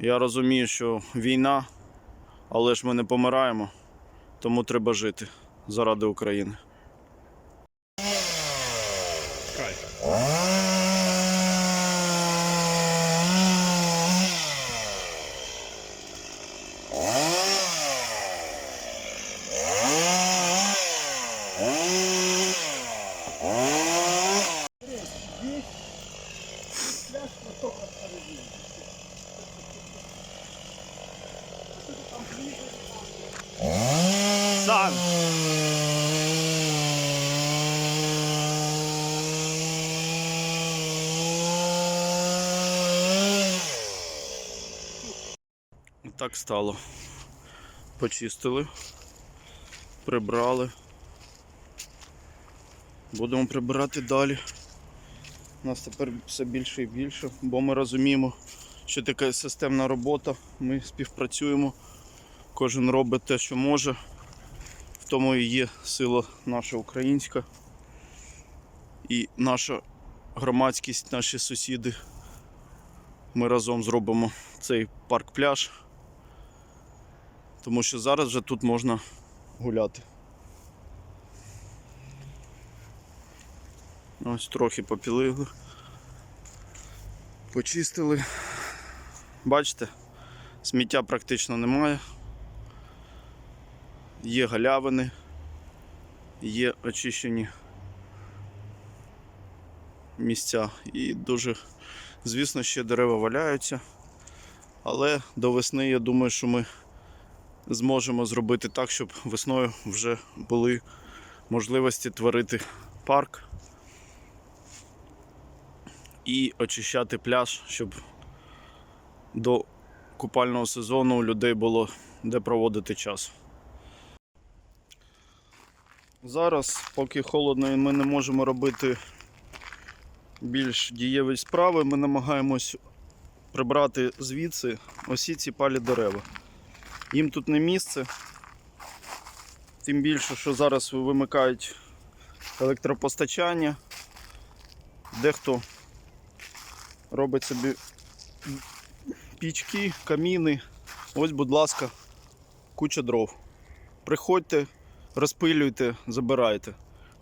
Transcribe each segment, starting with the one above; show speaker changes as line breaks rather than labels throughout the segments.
Я розумію, що війна, але ж ми не помираємо, тому треба жити заради України. Сан! Так стало. Почистили, прибрали. Будемо прибирати далі. У нас тепер все більше і більше, бо ми розуміємо, що така системна робота. Ми співпрацюємо, кожен робить те, що може. Тому і є сила наша українська і наша громадськість, наші сусіди. Ми разом зробимо цей парк-пляж, тому що зараз вже тут можна гуляти. Ось трохи попілили, почистили. Бачите, сміття практично немає. Є галявини, є очищені місця і дуже, звісно, ще дерева валяються. Але до весни я думаю, що ми зможемо зробити так, щоб весною вже були можливості творити парк і очищати пляж, щоб до купального сезону у людей було де проводити час. Зараз, поки холодно і ми не можемо робити більш дієві справи, ми намагаємось прибрати звідси осі ці палі дерева. Їм тут не місце. Тим більше, що зараз вимикають електропостачання. Дехто робить собі пічки, каміни. Ось, будь ласка, куча дров. Приходьте, розпилюйте, забирайте.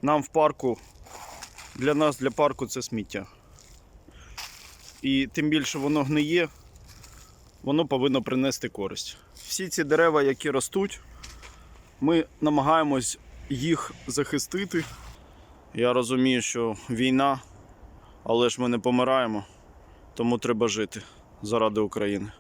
Нам в парку, для нас, для парку це сміття. І тим більше воно гниє, воно повинно принести користь. Всі ці дерева, які ростуть, ми намагаємось їх захистити. Я розумію, що війна, але ж ми не помираємо, тому треба жити заради України.